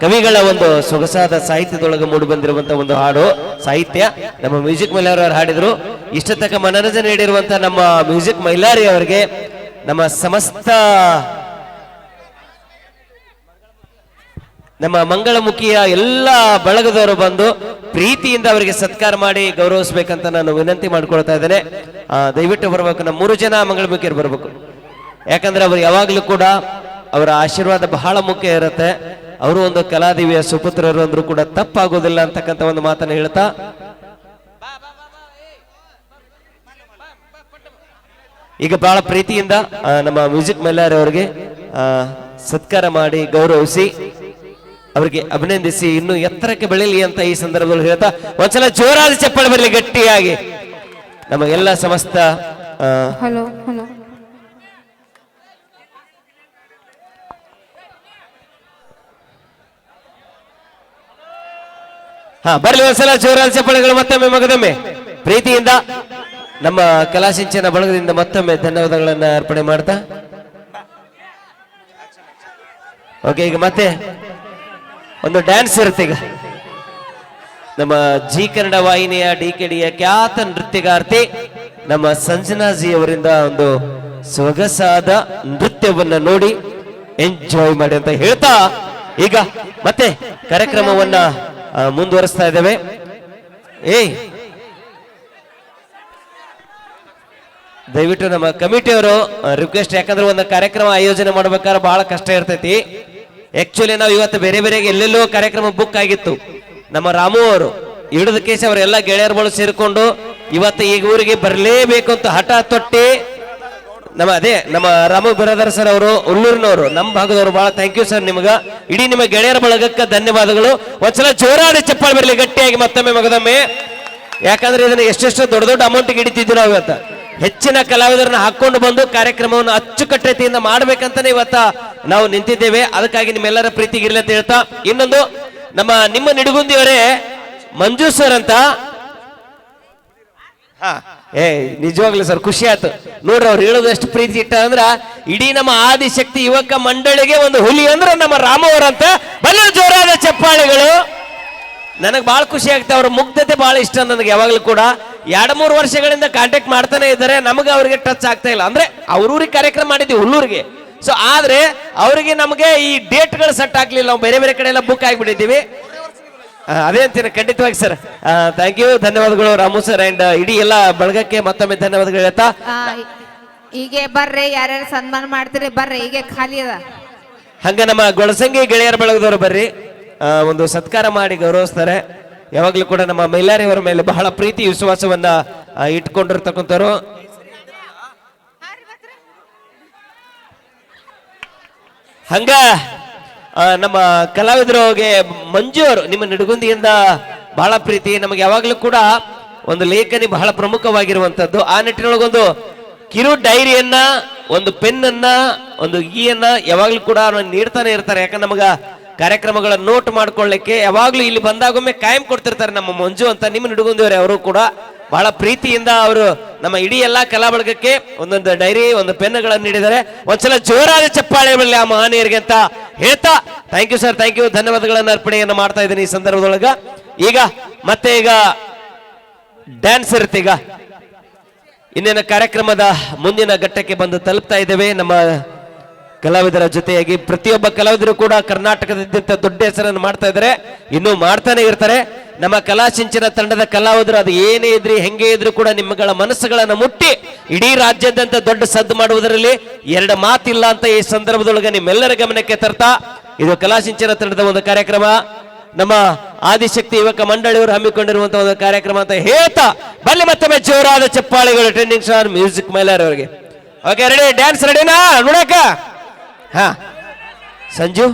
ಕವಿಗಳ ಒಂದು ಸೊಗಸಾದ ಸಾಹಿತ್ಯದೊಳಗೆ ಮೂಡಿ ಬಂದಿರುವಂತ ಒಂದು ಹಾಡು, ಸಾಹಿತ್ಯ. ನಮ್ಮ ಮ್ಯೂಸಿಕ್ ಮೈಲಾರಿ ಅವರು ಹಾಡಿದ್ರು. ಇಷ್ಟ ತಕ್ಕ ಮನರಂಜನೆ ನೀಡಿರುವಂತ ನಮ್ಮ ಮ್ಯೂಸಿಕ್ ಮೈಲಾರಿ ಅವರಿಗೆ ನಮ್ಮ ಸಮಸ್ತ ನಮ್ಮ ಮಂಗಳಮುಖಿಯ ಎಲ್ಲ ಬಳಗದವರು ಬಂದು ಪ್ರೀತಿಯಿಂದ ಅವರಿಗೆ ಸತ್ಕಾರ ಮಾಡಿ ಗೌರವಿಸ್ಬೇಕಂತ ನಾನು ವಿನಂತಿ ಮಾಡ್ಕೊಳ್ತಾ ಇದ್ದೇನೆ. ದಯವಿಟ್ಟು ಬರಬೇಕು. ನಮ್ಮ ಮೂರು ಜನ ಮಂಗಳಮುಖಿಯರು ಬರಬೇಕು. ಯಾಕಂದ್ರೆ ಅವರು ಯಾವಾಗಲೂ ಕೂಡ ಅವರ ಆಶೀರ್ವಾದ ಬಹಳ ಮುಖ್ಯ ಇರುತ್ತೆ. ಅವರು ಒಂದು ಕಲಾದೇವಿಯ ಸುಪುತ್ರರು ಅಂದ್ರೂ ಕೂಡ ತಪ್ಪಾಗೋದಿಲ್ಲ ಅಂತಕ್ಕಂಥ ಒಂದು ಮಾತನ್ನು ಹೇಳ್ತಾ. ಈಗ ಬಹಳ ಪ್ರೀತಿಯಿಂದ ನಮ್ಮ ಮ್ಯೂಸಿಕ್ ಮೆಲ್ಲಾರ್ ಅವರಿಗೆ ಸತ್ಕಾರ ಮಾಡಿ ಗೌರವಿಸಿ, ಅವರಿಗೆ ಅಭಿನಂದಿಸಿ ಇನ್ನು ಎತ್ತರಕ್ಕೆ ಬೆಳೀಲಿ ಅಂತ ಈ ಸಂದರ್ಭದಲ್ಲಿ ಹೇಳ್ತಾ, ಒಂದ್ಸಲ ಜೋರಾದ ಚಪ್ಪಳ ಬರಲಿ ಗಟ್ಟಿಯಾಗಿ. ನಮಗೆಲ್ಲ ಸಮಸ್ತ ಹಲೋ ಹಲೋ ಹಾ, ಬರ್ಲಿ ಒಂದ್ಸಲ ಜೋರಾದ ಚಪ್ಪಳಿಗಳು ಮತ್ತೊಮ್ಮೆ ಮಗದೊಮ್ಮೆ. ಪ್ರೀತಿಯಿಂದ ನಮ್ಮ ಕಲಾಸಿಂಚನ ಬಳಗದಿಂದ ಮತ್ತೊಮ್ಮೆ ಧನ್ಯವಾದಗಳನ್ನ ಅರ್ಪಣೆ ಮಾಡ್ತಾ. ಓಕೆ ಈಗ ಮತ್ತೆ ಒಂದು ಡ್ಯಾನ್ಸ್ ಇರುತ್ತೆ ಈಗ. ನಮ್ಮ ಜಿ ಕನ್ನಡ ವಾಹಿನಿಯ, ಡಿ ಕೆ ಡಿಯ ಖ್ಯಾತ ನೃತ್ಯಗಾರ್ತಿ, ನಮ್ಮ ಸಂಜನಾ ಜಿ ಅವರಿಂದ ಒಂದು ಸೊಗಸಾದ ನೃತ್ಯವನ್ನ ನೋಡಿ ಎಂಜಾಯ್ ಮಾಡಿ ಅಂತ ಹೇಳ್ತಾ, ಈಗ ಮತ್ತೆ ಕಾರ್ಯಕ್ರಮವನ್ನ ಮುಂದುವರಿಸ್ತಾ ಇದ್ದೇವೆ. ಏ ದಯವಿಟ್ಟು ನಮ್ಮ ಕಮಿಟಿಯವರು ರಿಕ್ವೆಸ್ಟ್ ಯಾಕಂದ್ರೆ ಒಂದು ಕಾರ್ಯಕ್ರಮ ಆಯೋಜನೆ ಮಾಡ್ಬೇಕಾದ್ರೆ ಬಹಳ ಕಷ್ಟ ಇರ್ತೈತಿ. ಆಕ್ಚುಲಿ ನಾವು ಇವತ್ತು ಬೇರೆ ಬೇರೆ ಎಲ್ಲೆಲ್ಲೋ ಕಾರ್ಯಕ್ರಮ ಬುಕ್ ಆಗಿತ್ತು. ನಮ್ಮ ರಾಮು ಅವರು ಹಿಡಿದ ಕೇಸಿ ಅವರೆಲ್ಲ ಗೆಳೆಯರುಗಳು ಸೇರಿಕೊಂಡು ಇವತ್ತು ಈಗ ಊರಿಗೆ ಬರಲೇಬೇಕು ಅಂತ ಹಠ ತೊಟ್ಟಿ ನಮ್ಮ ಅದೇ, ನಮ್ಮ ರಾಮ ಬಿರಾದರ್ ಸರ್ ಅವರು ಉಳ್ಳೂರಿನವರು ನಮ್ಮ ಭಾಗದವರು ಬಹಳ ಥ್ಯಾಂಕ್ ಯು ಸರ್ ನಿಮ್ಗೆ. ಇಡೀ ನಿಮ್ಮ ಗೆಳೆಯರ ಬಳಗಕ್ಕೆ ಧನ್ಯವಾದಗಳು. ಒಂದ್ಸಲ ಜೋರಾದ ಚಪ್ಪಾಳೆ ಬರಲಿ, ಗಟ್ಟಿಯಾಗಿ ಮತ್ತೊಮ್ಮೆ ಮಗದೊಮ್ಮೆ. ಯಾಕಂದ್ರೆ ಇದನ್ನ ಎಷ್ಟೆಷ್ಟು ದೊಡ್ಡ ದೊಡ್ಡ ಅಮೌಂಟ್ ಹಿಡಿತಿದ್ರು ನಾವು ಇವತ್ತ. ಹೆಚ್ಚಿನ ಕಲಾವಿದರನ್ನ ಹಾಕೊಂಡು ಬಂದು ಕಾರ್ಯಕ್ರಮವನ್ನು ಅಚ್ಚುಕಟ್ಟತೆಯಿಂದ ಮಾಡ್ಬೇಕಂತಾನೆ ಇವತ್ತ ನಾವು ನಿಂತಿದ್ದೇವೆ. ಅದಕ್ಕಾಗಿ ನಿಮ್ಮೆಲ್ಲರ ಪ್ರೀತಿಗೆ ಇರಲಿ ಅಂತ ಹೇಳ್ತಾ, ಇನ್ನೊಂದು, ನಮ್ಮ ನಿಮ್ಮ ನಿಡುಗುಂದಿಯವರೇ ಮಂಜು ಸರ್ ಅಂತ. ಹಾ. ಏ, ನಿಜವಾಗ್ಲೂ ಸರ್, ಖುಷಿ ಆಯ್ತು. ನೋಡ್ರಿ, ಅವ್ರು ಹೇಳೋದು ಎಷ್ಟು ಪ್ರೀತಿ ಇಟ್ಟ ಅಂದ್ರ, ಇಡೀ ನಮ್ಮ ಆದಿಶಕ್ತಿ ಯುವಕ ಮಂಡಳಿಗೆ ಒಂದು ಹುಲಿ ಅಂದ್ರೆ ನಮ್ಮ ರಾಮವರಂತ ಬಲ್ಲ ಜೋರಾದ ಚಪ್ಪಾಳೆಗಳು. ನನಗೆ ಭಾಳ ಖುಷಿ ಆಗ್ತದೆ ಅವ್ರ ಮುಗ್ಧತೆ ಭಾಳ ಇಷ್ಟ ನನಗೆ ಯಾವಾಗಲೂ ಕೂಡ. ಎರಡು ಮೂರು ವರ್ಷಗಳಿಂದ ಕಾಂಟ್ಯಾಕ್ಟ್ ಮಾಡ್ತಾನೆ ಇದ್ದಾರೆ, ನಮಗೆ ಅವ್ರಿಗೆ ಟಚ್ ಆಗ್ತಾ ಇಲ್ಲ. ಅಂದ್ರೆ ಅವ್ರೂರಿಗೆ ಕಾರ್ಯಕ್ರಮ ಮಾಡಿದ್ವಿ ಹುಲ್ಲೂರಿಗೆ. ಸೊ ಆದ್ರೆ, ಅವರಿಗೆ ನಮಗೆ ಈ ಡೇಟ್ಗಳು ಸೆಟ್ ಆಗ್ಲಿಲ್ಲ ನಾವು ಬೇರೆ ಬೇರೆ ಕಡೆ ಎಲ್ಲ ಬುಕ್ ಆಗಿಬಿಟ್ಟಿದ್ದೀವಿ. ಅದೇ ಅಂತೀನಿ ಖಂಡಿತವಾಗಿ ಸರ್ ಥ್ಯಾಂಕ್ ಯು ಧನ್ಯವಾದಗಳು ರಾಮು ಸರ್ ಅಂಡ್ ಇಡೀ ಎಲ್ಲ ಬಳಗಕ್ಕೆ ಮತ್ತೊಮ್ಮೆ ಧನ್ಯವಾದಗಳು ಹೇಳ್ತಾ. ಹೀಗೆ ಬರ್ರಿ ಯಾರ್ಯಾರು ಸನ್ಮಾನ ಮಾಡ್ತೀರಿ ಬರ್ರಿ ಹೀಗೆ ಖಾಲಿ ಅದ. ಹಂಗ ನಮ್ಮ ಗೊಳಸಂಗಿ ಗೆಳೆಯರ ಬಳಗದವರು ಬರ್ರಿ. ಆ, ಒಂದು ಸತ್ಕಾರ ಮಾಡಿ ಗೌರವಿಸ್ತಾರೆ. ಯಾವಾಗಲೂ ಕೂಡ ನಮ್ಮ ಮೈಲಾರಿಯವರ ಮೇಲೆ ಬಹಳ ಪ್ರೀತಿ ವಿಶ್ವಾಸವನ್ನ ಆ, ಇಟ್ಕೊಂಡಿರ್ತಕ್ಕಂಥವ್ರು. ಹಂಗ ನಮ್ಮ ಕಲಾವಿದರಿಗೆ ಮಂಜು ಅವರು, ನಿಮ್ಮ ನಿಡುಗುಂದಿಯಿಂದ ಬಹಳ ಪ್ರೀತಿ. ನಮಗೆ ಯಾವಾಗಲೂ ಕೂಡ ಒಂದು ಲೇಖನಿ ಬಹಳ ಪ್ರಮುಖವಾಗಿರುವಂತದ್ದು ಆ ನಿಟ್ಟಿನೊಳಗೊಂದು ಕಿರು ಡೈರಿಯನ್ನ, ಒಂದು ಪೆನ್ನನ್ನ, ಒಂದು ಈಯನ್ನ ಯಾವಾಗಲೂ ಕೂಡ ನೀಡ್ತಾನೆ ಇರ್ತಾರೆ. ಯಾಕಂದ್ರೆ ನಮಗ ಕಾರ್ಯಕ್ರಮಗಳ ನೋಟ್ ಮಾಡ್ಕೊಳ್ಳಿಕ್ಕೆ ಯಾವಾಗ್ಲೂ ಇಲ್ಲಿ ಬಂದಾಗೊಮ್ಮೆ ಕಾಯಂ ಕೊಡ್ತಿರ್ತಾರೆ ನಮ್ಮ ಮಂಜು ಅಂತ. ನಿಮ್ಮ ನಿಡುಗುಂದಿಯವರೇ ಅವರು ಕೂಡ ಬಹಳ ಪ್ರೀತಿಯಿಂದ ಅವರು ನಮ್ಮ ಇಡೀ ಎಲ್ಲಾ ಕಲಾ ಬಳಗಕ್ಕೆ ಒಂದೊಂದು ಡೈರಿ, ಒಂದು ಪೆನ್ಗಳನ್ನು ನೀಡಿದ್ದಾರೆ. ಒಂದ್ಸಲ ಜೋರಾದ ಚಪ್ಪಾಳೆ ಬರಲಿ ಆ ಮಹನೀಯರಿಗೆ ಅಂತ ಹೇಳ್ತಾ thank you sir thank you ಧನ್ಯವಾದಗಳನ್ನು ಅರ್ಪಣೆಯನ್ನು ಮಾಡ್ತಾ ಇದ್ದೀನಿ ಈ ಸಂದರ್ಭದೊಳಗ. ಈಗ ಮತ್ತೆ ಈಗ ಡ್ಯಾನ್ಸ್ ಇರುತ್ತೆ ಈಗ. ಇನ್ನೇನು ಕಾರ್ಯಕ್ರಮದ ಮುಂದಿನ ಘಟ್ಟಕ್ಕೆ ಬಂದು ತಲುಪ್ತಾ ಇದ್ದೇವೆ. ನಮ್ಮ ಕಲಾವಿದರ ಜೊತೆಯಾಗಿ ಪ್ರತಿಯೊಬ್ಬ ಕಲಾವಿದರು ಕೂಡ ಕರ್ನಾಟಕದಾದ್ಯಂತ ದೊಡ್ಡ ಹೆಸರನ್ನು ಮಾಡ್ತಾ ಇದ್ದಾರೆ. ಇನ್ನೂ ಮಾಡ್ತಾನೆ ಇರ್ತಾರೆ. ನಮ್ಮ ಕಲಾ ಸಿಂಚನ ತಂಡದ ಕಲಾವಿದರು, ಅದು ಏನೇ ಇದ್ರಿ, ಹೆಂಗೆ ಇದ್ರು ಕೂಡ ನಿಮ್ಮಗಳ ಮನಸ್ಸುಗಳನ್ನು ಮುಟ್ಟಿ ಇಡೀ ರಾಜ್ಯಾದ್ಯಂತ ದೊಡ್ಡ ಸದ್ದು ಮಾಡುವುದರಲ್ಲಿ ಎರಡು ಮಾತಿಲ್ಲ ಅಂತ ಈ ಸಂದರ್ಭದೊಳಗೆ ನಿಮ್ಮೆಲ್ಲರ ಗಮನಕ್ಕೆ ತರ್ತಾ, ಇದು ಕಲಾ ಸಿಂಚನ ತಂಡದ ಒಂದು ಕಾರ್ಯಕ್ರಮ. ನಮ್ಮ ಆದಿಶಕ್ತಿ ಯುವಕ ಮಂಡಳಿಯವರು ಹಮ್ಮಿಕೊಂಡಿರುವಂತಹ ಒಂದು ಕಾರ್ಯಕ್ರಮ ಅಂತ ಹೇತ ಬಲ್ಲಿ ಮತ್ತೊಮ್ಮೆ ಜೋರಾದ ಚಪ್ಪಾಳಿಗಳು ಟ್ರೆಂಡಿಂಗ್ ಸ್ಟಾರ್ ಮ್ಯೂಸಿಕ್ ಮೈಲಾರ್ ಅವರಿಗೆ. ಓಕೆ ರೆಡಿ ಡ್ಯಾನ್ಸ್ ರೆಡಿನಾ ನೋಡಕ ಹ. ಸಂಜು?